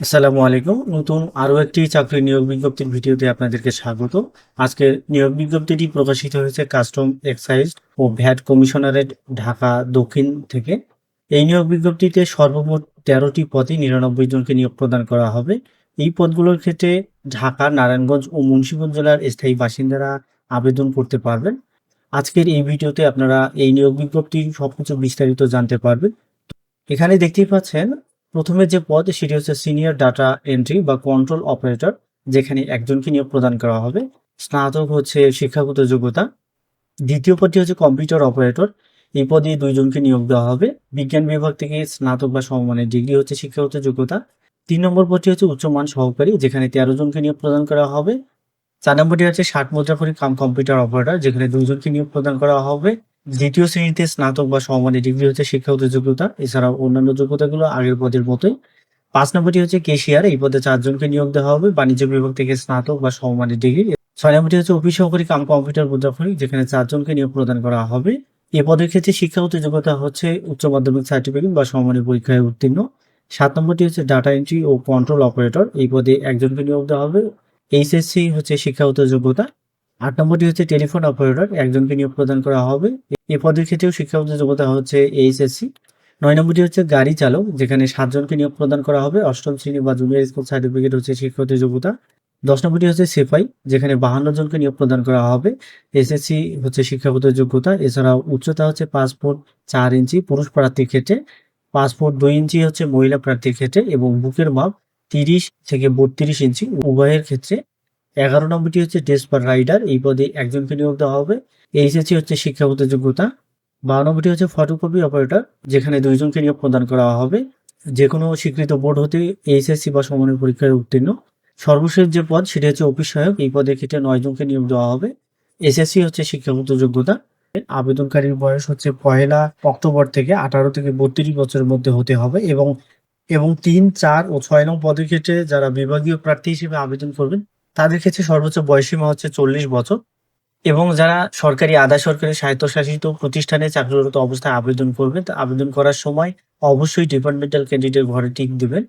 আসসালামু আলাইকুম। নতুন আরও একটি চাকরি নিয়োগ বিজ্ঞপ্তির ভিডিওতে আপনাদেরকে স্বাগত। আজকে নিয়োগ বিজ্ঞপ্তিটি প্রকাশিত হয়েছে কাস্টম এক্সাইজ ও ভ্যাট কমিশনারেট ঢাকা দক্ষিণ থেকে। এই নিয়োগ বিজ্ঞপ্তিতে সর্বমোট তেরোটি পদে নিরানব্বই জনকে নিয়োগ প্রদান করা হবে। এই পদগুলোর ক্ষেত্রে ঢাকা, নারায়ণগঞ্জ ও মুন্সিগঞ্জ জেলার স্থায়ী বাসিন্দারা আবেদন করতে পারবেন। আজকের এই ভিডিওতে আপনারা এই নিয়োগ বিজ্ঞপ্তির সবকিছু বিস্তারিত জানতে পারবেন। এখানে দেখতেই পাচ্ছেন প্রথমে যে পদ, সেটি হচ্ছে সিনিয়র ডাটা এন্ট্রি বা কন্ট্রোল অপারেটর যেখানে একজনকে নিয়োগ প্রদান করা হবে। স্নাতক হচ্ছে শিক্ষাগত যোগ্যতা। দ্বিতীয় পদটি হচ্ছে কম্পিউটার অপারেটর এই পদে দুইজনকে নিয়োগ দেওয়া হবে। বিজ্ঞান বিভাগ থেকে স্নাতক বা সমমানের ডিগ্রি হচ্ছে শিক্ষাগত যোগ্যতা। তিন নম্বর পদটি হচ্ছে উচ্চমান সহকারী, যেখানে তেরো জনকে নিয়োগ প্রদান করা হবে। চার নম্বরটি হচ্ছে ষাট মুদ্রাফরি কাম কম্পিউটার অপারেটর যেখানে দুইজনকে নিয়োগ প্রদান করা হবে। দ্বিতীয় শ্রেণীতে স্নাতক বা সমমানের ডিগ্রি হচ্ছে শিক্ষাগত যোগ্যতা এছাড়াও অন্যান্য যোগ্যতাগুলো আগের পদের মতোই। পাঁচ নম্বরটি হচ্ছে কেশিয়ার, এই পদে চারজনকে নিয়োগ দেওয়া হবে, বাণিজ্য বিভাগ থেকে স্নাতক বা সমমানের ডিগ্রি ছয় নম্বরটি হচ্ছে অফিস সহকারী কাম কম্পিউটার মুদ্রাফরি যেখানে চারজনকে নিয়োগ প্রদান করা হবে। এ পদের ক্ষেত্রে শিক্ষাগত যোগ্যতা হচ্ছে উচ্চ মাধ্যমিক সার্টিফিকেট বা সমমানের পরীক্ষায় উত্তীর্ণ। সাত নম্বরটি হচ্ছে ডাটা এন্ট্রি ও কন্ট্রোল অপারেটর এই পদে একজনকে নিয়োগ দেওয়া হবে। এইচএসসি হচ্ছে শিক্ষাগত যোগ্যতা আট নম্বরটি হচ্ছে টেলিফোন অপারেটর, একজনকে নিয়োগ প্রদান করা হবে। এ পদের ক্ষেত্রেও শিক্ষাগত যোগ্যতা হচ্ছে এইচএসসি। নয় নম্বরটি হচ্ছে গাড়ি চালক, যেখানে সাতজনকে নিয়োগ প্রদান করা হবে। অষ্টম শ্রেণি বা জুনিয়র স্কুল সার্টিফিকেট হচ্ছে শিক্ষাগত যোগ্যতা। দশ নম্বরটি হচ্ছে সেফাই যেখানে বাহান্ন জনকে নিয়োগ প্রদান করা হবে। এসএসসি হচ্ছে শিক্ষাগত যোগ্যতা। এছাড়াও উচ্চতা হচ্ছে পাসপোর্ট চার ইঞ্চি পুরুষ প্রার্থীর ক্ষেত্রে পাসপোর্ট দুই ইঞ্চি হচ্ছে মহিলা প্রার্থীর ক্ষেত্রে এবং বুকের মাপ তিরিশ থেকে বত্রিশ ইঞ্চি। উভয়ের ক্ষেত্রে এগারো নম্বরটি হচ্ছে ডেসপার রাইডার এই পদে একজনকে নিয়োগ দেওয়া হবে। এইচএসসি হচ্ছে শিক্ষাগত যোগ্যতা বারো নম্বরটি হচ্ছে ফটোকপি অপারেটর যেখানে দুইজনকে নিয়োগ প্রদান করা হবে। যে কোনো স্বীকৃত বোর্ড হতে এইচএসসি বা সমানের পরীক্ষায় উত্তীর্ণ। সর্বশেষ যে পদ, সেটি হচ্ছে অফিস সহায়ক এই পদের ক্ষেত্রে নয় জনকে নিয়োগ দেওয়া হবে। এসএসসি হচ্ছে শিক্ষাগত যোগ্যতা আবেদনকারীর বয়স হচ্ছে পয়লা অক্টোবর থেকে আঠারো থেকে বত্রিশ বছরের মধ্যে হতে হবে এবং এবং তিন, চার ও ছয় নং পদের ক্ষেত্রে যারা বিভাগীয় প্রার্থী হিসেবে আবেদন করবেন তাদের ক্ষেত্রে সর্বোচ্চ বয়সীমা হচ্ছে চল্লিশ বছর। এবং যারা সরকারি, আধা সরকারি, স্বায়ত্তশাসিত প্রতিষ্ঠানে চাকরিরত অবস্থায় আবেদন করবেন, তা আবেদন করার সময় অবশ্যই ডিপার্টমেন্টাল ক্যান্ডিডেট ঘরে টিক দিবেন।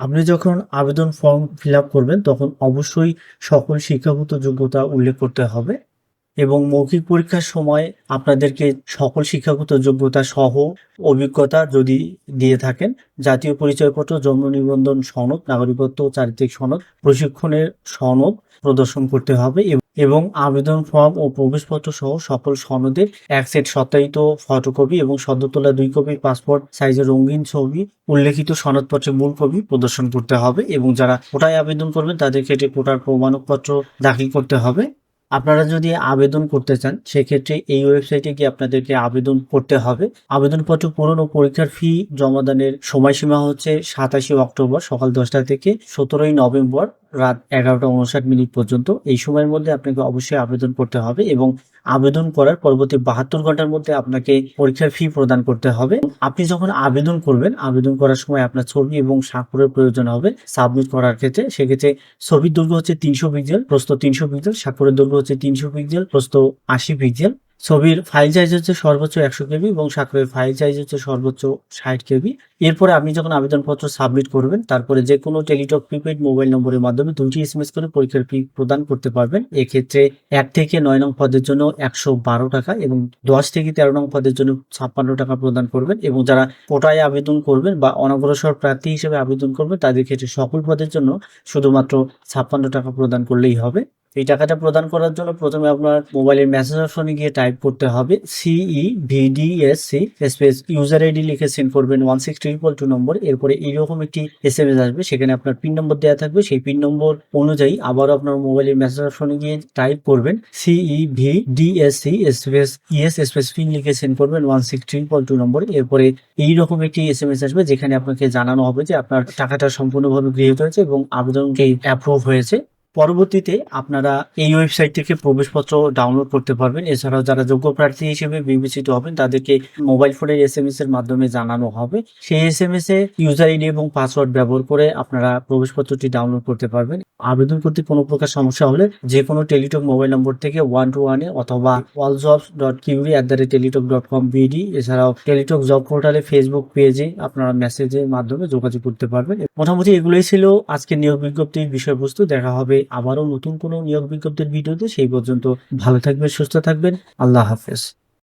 আপনি যখন আবেদন ফর্ম ফিল করবেন, তখন অবশ্যই সকল শিক্ষাগত যোগ্যতা উল্লেখ করতে হবে। এবং মৌখিক পরীক্ষার সময় আপনাদেরকে সকল শিক্ষাগত যোগ্যতা সহ অভিজ্ঞতা যদি দিয়ে থাকেন, জাতীয় পরিচয়পত্র, জন্ম নিবন্ধন সনদ, নাগরিকত্ব চারিত্রিক সনদ, প্রশিক্ষণের সনদ প্রদর্শন করতে হবে এবং আবেদন ফর্ম ও প্রবেশপত্র সহ সকল সনদের এক সেট সত্যায়িত ফটোকপি এবং সদ্য তোলা দুই কপি পাসপোর্ট সাইজের রঙিন ছবি, উল্লেখিত সনদপত্রের মূল কপি প্রদর্শন করতে হবে এবং যারা কোটায় আবেদন করবেন তাদের ক্ষেত্রে কোটার প্রমাণপত্র দাখিল করতে হবে। আপনারা যদি আবেদন করতে চান, সেক্ষেত্রে এই ওয়েবসাইটে গিয়ে আপনাদেরকে আবেদন করতে হবে। আবেদনপত্র পূরণ ও পরীক্ষার ফি জমাদানের সময়সীমা হচ্ছে সাতাশে অক্টোবর সকাল দশটা থেকে সতেরোই নভেম্বর রাত এগারোটা উনষাট মিনিট পর্যন্ত। এই সময়ের মধ্যে আপনাকে অবশ্যই আবেদন করতে হবে এবং আবেদন করার পরবর্তী বাহাত্তর ঘণ্টার মধ্যে আপনাকে পরীক্ষার ফি প্রদান করতে হবে। আপনি যখন আবেদন করবেন, আবেদন করার সময় আপনার ছবি এবং স্বাক্ষরের প্রয়োজন হবে সাবমিট করার ক্ষেত্রে। সেক্ষেত্রে ছবির দৈর্ঘ্য হচ্ছে তিনশো পিক্সেল প্রস্ত তিনশো পিক্সেল স্বাক্ষরের দৈর্ঘ্য হচ্ছে তিনশো পিক্সেল প্রস্ত আশি পিক্সেল ছবির ফাইল সাইজ হচ্ছে সর্বোচ্চ একশো কেবি এবং স্বাক্ষরের ফাইল সাইজ হচ্ছে সর্বোচ্চ ষাট কেবি এরপরে আপনি যখন আবেদনপত্র সাবমিট করবেন, তারপরে যে কোনো টেলিটক প্রিপেড মোবাইল নম্বরের মাধ্যমে দুটি এসএমএস করে পরীক্ষার ফি প্রদান করতে পারবেন। এক্ষেত্রে এক থেকে নয় নং পদের জন্য একশো বারো টাকা এবং দশ থেকে তেরো নং পদের জন্য ছাপ্পান্ন টাকা প্রদান করবেন এবং যারা কোটায় আবেদন করবেন বা অনগ্রসর প্রার্থী হিসেবে আবেদন করবেন, তাদের ক্ষেত্রে সকল পদের জন্য শুধুমাত্র ছাপ্পান্ন টাকা প্রদান করলেই হবে। এই টাকাটা প্রদান করার জন্য প্রথমে আপনার মোবাইলের মেসেজ অপশনে গিয়ে টাইপ করতে হবে CE VDSC space user ID লিখে সেন্ড করবেন one six triple two number এরপরে এইরকম একটি এস এম এস আসবে, সেখানে আপনার পিন নম্বর দেওয়া থাকবে, সেই পিন নম্বর অনুযায়ী আবারও আপনার মোবাইলের মেসেজ অপশনে গিয়ে টাইপ করবেন CE V DSC space ES space PIN লিখে সেন্ড করবেন one six triple two number এরপরে এইরকম একটি এস এম এস আসবে, যেখানে আপনাকে জানানো হবে যে আপনার টাকাটা সম্পূর্ণভাবে গৃহীত হয়েছে এবং আবেদনকে অ্যাপ্রুভ হয়েছে। পরবর্তীতে আপনারা এই ওয়েবসাইট থেকে প্রবেশপত্র ডাউনলোড করতে পারবেন। এছাড়াও যারা যোগ্য প্রার্থী হিসেবে বিবেচিত হবেন, তাদেরকে মোবাইল ফোনের এস এম এস এর মাধ্যমে জানানো হবে। সেই S M S A user ID এবং পাসওয়ার্ড ব্যবহার করে আপনারা প্রবেশপত্রটি ডাউনলোড করতে পারবেন। আবেদন করতে কোনো প্রকার সমস্যা হলে যে কোনো টেলিটক মোবাইল নম্বর থেকে ওয়ান টু ওয়ানে অথবা all jobs dot query at the rate Teletalk dot com BD এছাড়াও টেলিটক জব পোর্টালে ফেসবুক পেজে আপনারা মেসেজের মাধ্যমে যোগাযোগ করতে পারবেন। মোটামুটি এগুলোই ছিল আজকে নিয়োগ বিজ্ঞপ্তির বিষয়বস্তু। দেখা হবে আবারও নতুন কোনো নিয়োগ বিজ্ঞপ্তির ভিডিওতে সেই পর্যন্ত ভালো থাকবেন সুস্থ থাকবেন। আল্লাহ হাফেজ।